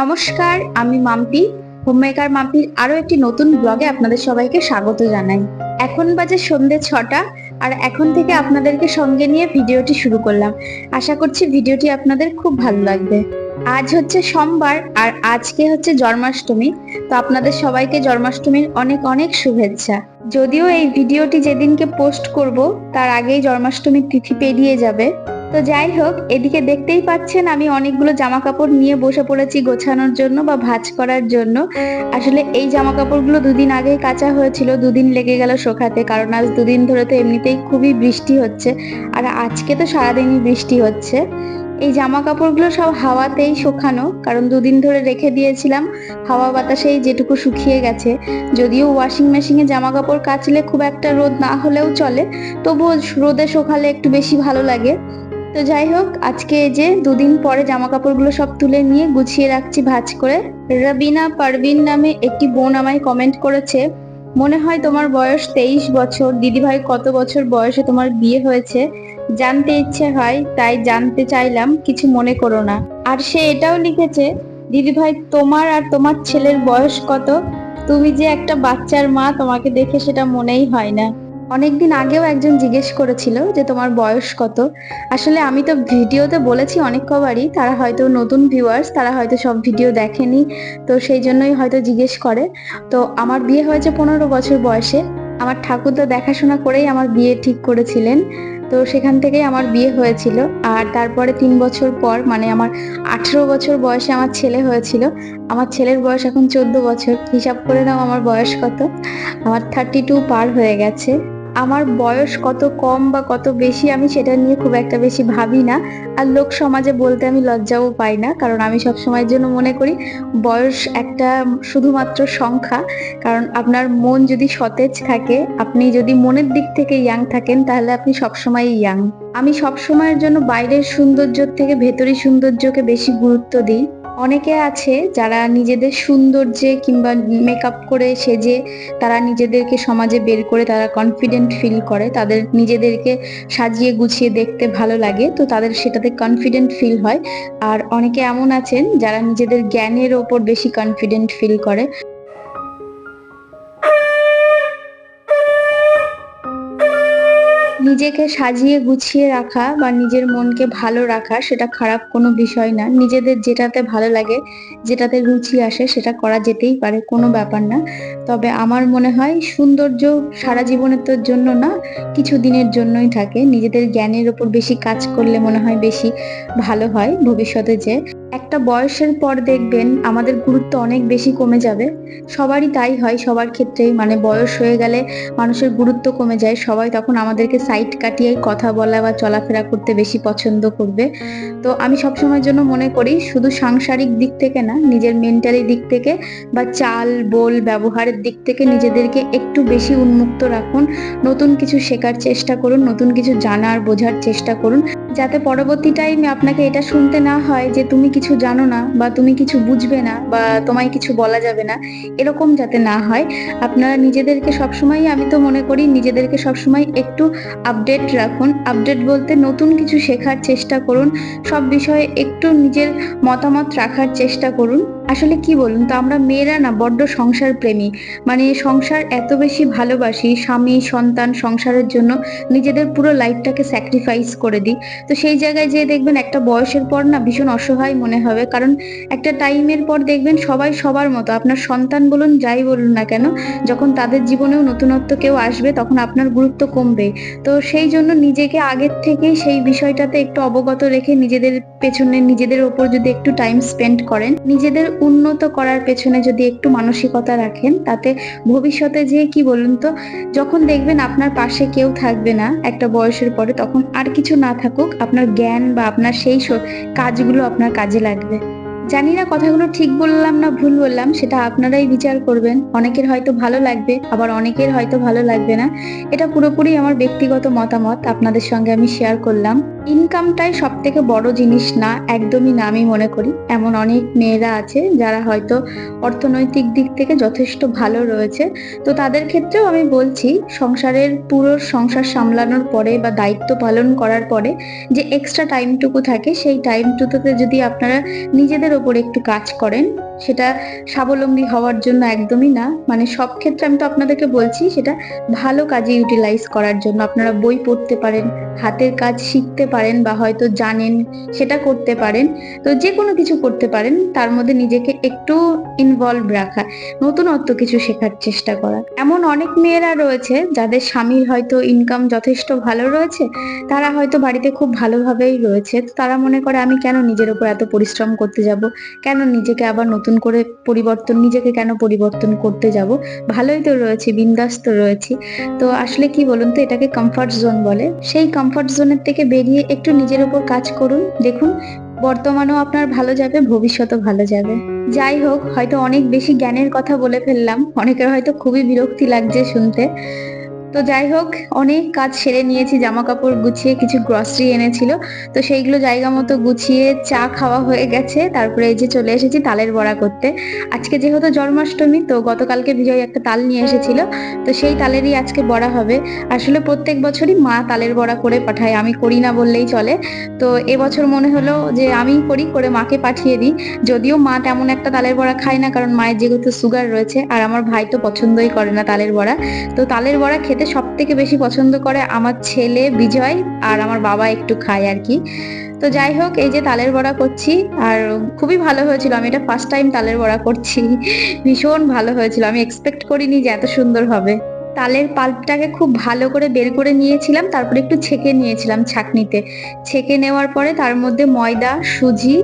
নমস্কার, আমি মাম্পি। হোমমেকার মাম্পির আরও একটি নতুন ব্লগে আপনাদের সবাইকে স্বাগত জানাই। এখন বাজে সন্ধে ছটা আর এখন থেকে আপনাদেরকে সঙ্গে নিয়ে ভিডিওটি শুরু করলাম। আশা করছি ভিডিওটি আপনাদের খুব ভালো লাগবে। আজ হচ্ছে সোমবার আর আজকে হচ্ছে জন্মাষ্টমী, তো আপনাদের সবাইকে জন্মাষ্টমীর অনেক অনেক শুভেচ্ছা। যদিও এই ভিডিওটি যেদিনকে পোস্ট করব, তার আগেই জন্মাষ্টমীর তিথি পেরিয়ে যাবে। তো যাই হোক, এদিকে দেখতেই পাচ্ছেন আমি অনেকগুলো জামা কাপড় নিয়ে বসে পড়েছি গোছানোর জন্য বা ভাঁজ করার জন্য। আসলে এই জামা কাপড়গুলো দুদিন আগেই কাঁচা হয়েছিল, দুদিন লেগে গেল শোকাতে, কারণ আজ দুদিন ধরে তো এমনিতেই খুবই বৃষ্টি হচ্ছে, আর আজকে তো সারাদিনই বৃষ্টি হচ্ছে। এই জামা কাপড়গুলো সব হাওয়াতেই শুকানো, কারণ দুদিন ধরে রেখে দিয়েছিলাম, হাওয়া বাতাসেই যেটুকু শুকিয়ে গেছে। যদিও ওয়াশিং মেশিনে জামা কাপড় কাচলে খুব একটা রোদ না হলেও চলে, তবুও রোদে শুকালে একটু বেশি ভালো লাগে। তো যাই হোক, আজকে এই যে দুদিন পরে জামা কাপড়গুলো সব তুলে নিয়ে গুছিয়ে রাখছি ভাঁজ করে। রবিনা পারভিন নামে একটি বোন আমায় কমেন্ট করেছে, মনে হয় তোমার বয়স তেইশ বছর। দিদিভাই কত বছর বয়সে তোমার বিয়ে হয়েছে? জানতে ইচ্ছে হয়, তাই জানতে চাইলাম, কিছু মনে করো না। আর সে এটাও লিখেছে, দিদিভাই, তোমার আর তোমার ছেলের বয়স কত? তুমি যে একটা বাচ্চার মা, তোমাকে দেখে সেটা মনেই হয় না। অনেকদিন আগেও একজন জিজ্ঞেস করেছিল যে তোমার বয়স কত। আসলে আমি তো ভিডিওতে বলেছি অনেক কবারই, তারা হয়তো নতুন ভিউয়ার্স তারা হয়তো সব ভিডিও দেখেনি, তো সেই জন্যই হয়তো জিজ্ঞেস করে। তো আমার বিয়ে হয়েছে পনেরো বছর বয়সে, আমার ঠাকুরদা দেখাশোনা করেই আমার বিয়ে ঠিক করেছিলেন, তো সেখান থেকেই আমার বিয়ে হয়েছিল। আর তারপরে তিন বছর পর মানে আমার আঠেরো বছর বয়সে আমার ছেলে হয়েছিল, আমার ছেলের বয়স এখন চোদ্দ বছর, হিসাব করে নাও আমার বয়স কত। আমার থার্টি টু পার হয়ে গেছে। আমার বয়স কত কম বা কত বেশি আমি সেটা নিয়ে খুব একটা বেশি ভাবি না। আর লোক সমাজে বলতে আমি লজ্জাও পাই না, কারণ আমি সব সময়ের জন্য মনে করি বয়স একটা শুধুমাত্র সংখ্যা। কারণ আপনার মন যদি সতেজ থাকে, আপনি যদি মনের দিক থেকে ইয়াং থাকেন, তাহলে আপনি সবসময় ইয়াং আমি সব সময়ের জন্য বাইরের সৌন্দর্যের থেকে ভেতরি সৌন্দর্যকে বেশি গুরুত্ব দিই। অনেকে আছে যারা নিজেদের সৌন্দর্যে কিংবা মেকআপ করে সেজে তারা নিজেদেরকে সমাজে বের করে তারা কনফিডেন্ট ফিল করে তাদের নিজেদেরকে সাজিয়ে গুছিয়ে দেখতে ভালো লাগে তো তাদের সেটাতে কনফিডেন্ট ফিল হয়। আর অনেকে এমন আছেন যারা নিজেদের জ্ঞানের ওপর বেশি কনফিডেন্ট ফিল করে। নিজেকে সাজিয়ে গুছিয়ে রাখা বা নিজের মনকে ভালো রাখা, সেটা খারাপ কোনো বিষয় না। নিজেদের যেটাতে ভালো লাগে, যেটাতে রুচি আসে, সেটা করা যেতেই পারে, কোনো ব্যাপার না। তবে আমার মনে হয় সৌন্দর্য সারা জীবনের তোর জন্য না, কিছু দিনের জন্যই থাকে। নিজেদের জ্ঞানের ওপর বেশি কাজ করলে মনে হয় বেশি ভালো হয় ভবিষ্যতে যে একটা বয়সের পর দেখবেন আমাদের গুরুত্ব অনেক বেশি কমে যাবে। সবারই তাই হয়, সবার ক্ষেত্রেই। মানে বয়স হয়ে গেলে মানুষের গুরুত্ব কমে যায়। সবাই তখন আমাদেরকে সাইড কাটিয়ে কথা বলা বা চলাফেরা করতে বেশি পছন্দ করবে। তো আমি সবসময়ের জন্য মনে করি, শুধু সাংসারিক দিক থেকে না, নিজের মেন্টালি দিক থেকে বা চাল, বোল ব্যবহারের দিক থেকে নিজেদেরকে একটু বেশি উন্মুক্ত রাখুন। নতুন কিছু শেখার চেষ্টা করুন, নতুন কিছু জানার, বোঝার চেষ্টা করুন। যাতে পরবর্তী টাইমে আপনাকে এটা শুনতে না হয় যে, তুমি কিছু জানো না বা তুমি কিছু বুঝবে না বা তোমায় কিছু বলা যাবে না, এরকম যাতে না হয়, আপনারা নিজেদেরকে সবসময়, আমি তো মনে করি নিজেদেরকে সবসময় একটু আপডেট রাখুন। আপডেট বলতে নতুন কিছু শেখার চেষ্টা করুন, সব বিষয়ে একটু নিজের মতামত রাখার চেষ্টা করুন। আসলে কি বলুন তো, আমরা মেয়েরা না বড্ড সংসার প্রেমী। মানে সংসার এত বেশি ভালোবাসি, স্বামী, সন্তান সংসারের জন্য নিজেদের পুরো লাইফটাকে স্যাক্রিফাইস করে দিই। তো সেই জায়গায় যে দেখবেন একটা বয়সের পর না ভীষণ অসহায় মনে হবে। কারণ একটা টাইমের পর দেখবেন সবাই সবার মতো। আপনার সন্তান বলুন, যাই বলুন না কেন, যখন তাদের জীবনেও নতুনত্ব কেউ আসবে তখন আপনার গুরুত্ব কমবে। তো সেই জন্য নিজেকে আগের থেকেই সেই বিষয়টাতে একটু অবগত রেখে নিজেদের পেছনে নিজেদের ওপর যদি একটু টাইম স্পেন্ড করেন, নিজেদের উন্নত করার পেছনে যদি একটু মানসিকতা রাখেন, তাতে ভবিষ্যতে যে কি বলুন তো, যখন দেখবেন আপনার পাশে কেউ থাকবে না একটা বয়সের পরে, তখন আর কিছু না থাকুক, আপনার জ্ঞান বা আপনার সেই কাজগুলো আপনার কাজে লাগবে। জানি না কথাগুলো ঠিক বললাম না ভুল বললাম, সেটা আপনারাই বিচার করবেন। অনেকের হয়তো ভালো লাগবে, আবার অনেকের হয়তো ভালো লাগবে না। এটা পুরোপুরি আমার ব্যক্তিগত মতামত, আপনাদের সঙ্গে আমি শেয়ার করলাম। ইনকামটাই সব থেকে বড় জিনিস না, একদমই না আমি মনে করি। এমন অনেক মেয়েরা আছে যারা হয়তো অর্থনৈতিক দিক থেকে যথেষ্ট ভালো রয়েছে। তো তাদের ক্ষেত্রেও আমি বলছি, সংসারের পুরো সংসার সামলানোর পরে বা দায়িত্ব পালন করার পরে যে এক্সট্রা টাইমটুকু থাকে, সেই টাইমটুকুতে যদি আপনারা নিজেদের ওপর একটু কাজ করেন, সেটা স্বাবলম্বী হওয়ার জন্য একদমই না। মানে সব ক্ষেত্রে আমি তো আপনাদেরকে বলছি, সেটা ভালো কাজে ইউটিলাইজ করার জন্য। আপনারা বই পড়তে পারেন, হাতের কাজ শিখতে পারেন বা হয়তো জানেন, সেটা করতে পারেন। তো যে কোনো কিছু করতে পারেন, তার মধ্যে নিজেকে একটু ইনভলভ রাখা, নতুনত্ব কিছু শেখার চেষ্টা করা। এমন অনেক মেয়েরা রয়েছে, যাদের স্বামীর হয়তো ইনকাম যথেষ্ট ভালো রয়েছে, তারা হয়তো বাড়িতে খুব ভালোভাবেই রয়েছে। তো তারা মনে করে, আমি কেন নিজের উপর এত পরিশ্রম করতে যাব? কেন নিজেকে আবার নতুন করে পরিবর্তন, নিজেকে কেন পরিবর্তন করতে যাব? ভালোই তো রয়েছে বিন্দাস তো রয়েছি। তো আসলে কি বলুন তো, এটাকে কমফর্ট জোন বলে। সেই কমফর্ট জোনের থেকে বেরিয়ে একটু নিজের উপর কাজ করুন। দেখুন, বর্তমানেও আপনার ভালো যাবে, ভবিষ্যতও ভালো যাবে। যাই হোক, হয়তো অনেক বেশি জ্ঞানের কথা বলে ফেললাম। অনেকের হয়তো খুবই বিরক্তি লাগছে শুনতে। তো যাই হোক, অনেক কাজ সেরে নিয়েছি জামা কাপড় গুছিয়ে কিছু গ্রসারি এনেছিল। তো সেইগুলো জায়গা মতো গুছিয়ে চা খাওয়া হয়ে গেছে, তারপরে এই যে চলে এসেছি তালের বড়া করতে। আজকে যেহেতু জন্মাষ্টমী, তো গতকালকে বিজয় একটা তাল নিয়ে এসেছিল, তো সেই তালেরই আজকে বড়া হবে। আসলে প্রত্যেক বছরই মা তালের বড়া করে পাঠায়, আমি করি না বললেই চলে। তো এবছর মনে হলো যে আমি করি, করে মাকে পাঠিয়ে দিই। যদিও মা তেমন একটা তালের বড়া খায় না, কারণ মায়ের যেহেতু সুগার রয়েছে, আর আমার ভাই তো পছন্দই করে না তালের বড়া। তো তালের বড়া খেতে সব থেকে বেশি পছন্দ করে আমার ছেলে বিজয় আর আমার বাবা একটু খায় আর কি। তো যাই হোক, এই যে তালের বড়া করছি আর খুবই ভালো হয়েছিল। আমি এটা ফার্স্ট টাইম তালের বড়া করছি। ভীষণ ভালো হয়েছিল। আমি এক্সপেক্ট করিনি যে এত সুন্দর হবে। তালের পাল্পটাকে খুব ভালো করে বের করে নিয়েছিলাম, তারপরে একটু ছেঁকে নিয়েছিলাম ছাকনিতে। ছেঁকে নেওয়ার পরে তার মধ্যে ময়দা, সুজি,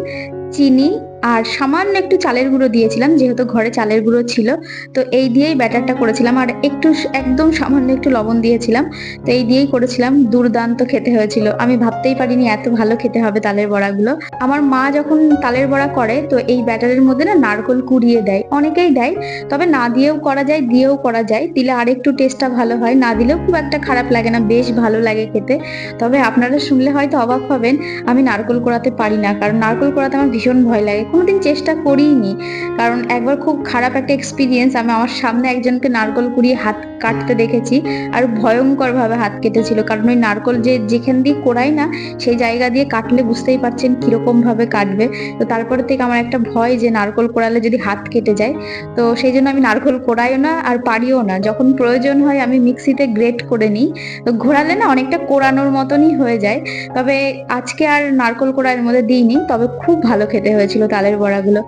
চিনি আর সামান্য একটু চালের গুঁড়ো দিয়েছিলাম, যেহেতু ঘরে চালের গুঁড়ো ছিল, তো এই দিয়েই ব্যাটারটা করেছিলাম। আর একটু একদম সামান্য একটু লবণ দিয়েছিলাম, তো এই দিয়েই করেছিলাম। দুর্দান্ত খেতে হয়েছিল। আমি ভাবতেই পারিনি এত ভালো খেতে হবে তালের বড়াগুলো। আমার মা যখন তালের বড়া করে, তো এই ব্যাটারের মধ্যে না নারকল কুড়িয়ে দেয়। অনেকেই দেয়, তবে না দিয়েও করা যায়, দিয়েও করা যায়। দিলে আর একটু টেস্টটা ভালো হয়। না দিলেও খুব একটা খারাপ লাগে না, বেশ ভালো লাগে খেতে। তবে আপনারা শুনলে হয়তো অবাক হবেন, আমি নারকল কোড়াতে পারি না। কারণ নারকল কোড়াতে আমার ভীষণ ভয় লাগে। কোনোদিন চেষ্টা করিনি। কারণ একবার খুব খারাপ একটা এক্সপিরিয়েন্স আমি আমার সামনে একজনকে নারকল কুড়িয়ে হাত কাটতে দেখেছি আর ভয়ঙ্কর ভাবে হাত কেটেছিল। কারণ ওই নারকল যে যেখান দিয়ে কোড়াই না সেই জায়গা দিয়ে কাটলে বুঝতেই পারছেন কীরকম ভাবে কাটবে। তো তারপরে থেকে আমার একটা ভয় যে নারকল কোড়ালে যদি হাত কেটে যায় তো সেই জন্য আমি নারকল কোড়াইও না আর পারিও না। যখন প্রয়োজন হয় আমি মিক্সিতে গ্রেট করে নিই। তো ঘোরালে না অনেকটা কোড়ানোর মতনই হয়ে যায়। তবে আজকে আর নারকল কোড়া এর মধ্যে দিইনি তবে খুব ভালো খেতে হয়েছিল তালের বড়াগুলো।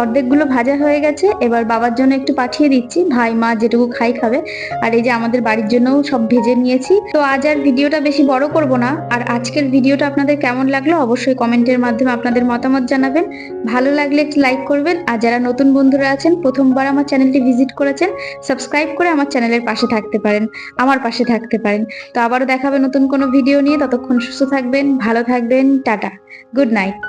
অর্ধেকগুলো ভাজা হয়ে গেছে, এবার বাবার জন্য একটু পাঠিয়ে দিচ্ছি। ভাই, মা যেটুকু খাই খাবে। আর এই যে আমাদের বাড়ির জন্যও সব ভেজে নিয়েছি। তো আজ আর ভিডিওটা বেশি বড় করব না। আর আজকের ভিডিওটা আপনাদের কেমন লাগল অবশ্যই কমেন্টের মাধ্যমে আপনাদের মতামত জানাবেন। ভালো লাগলে একটি লাইক করবেন। আর যারা নতুন বন্ধুরা আছেন, প্রথমবার আমার চ্যানেলটি ভিজিট করেছেন সাবস্ক্রাইব করে আমার চ্যানেলের পাশে থাকতে পারেন। আমার পাশে থাকতে পারেন। তো আবারও দেখাবে নতুন কোনো ভিডিও নিয়ে। ততক্ষণ সুস্থ থাকবেন, ভালো থাকবেন, টাটা গুড নাইট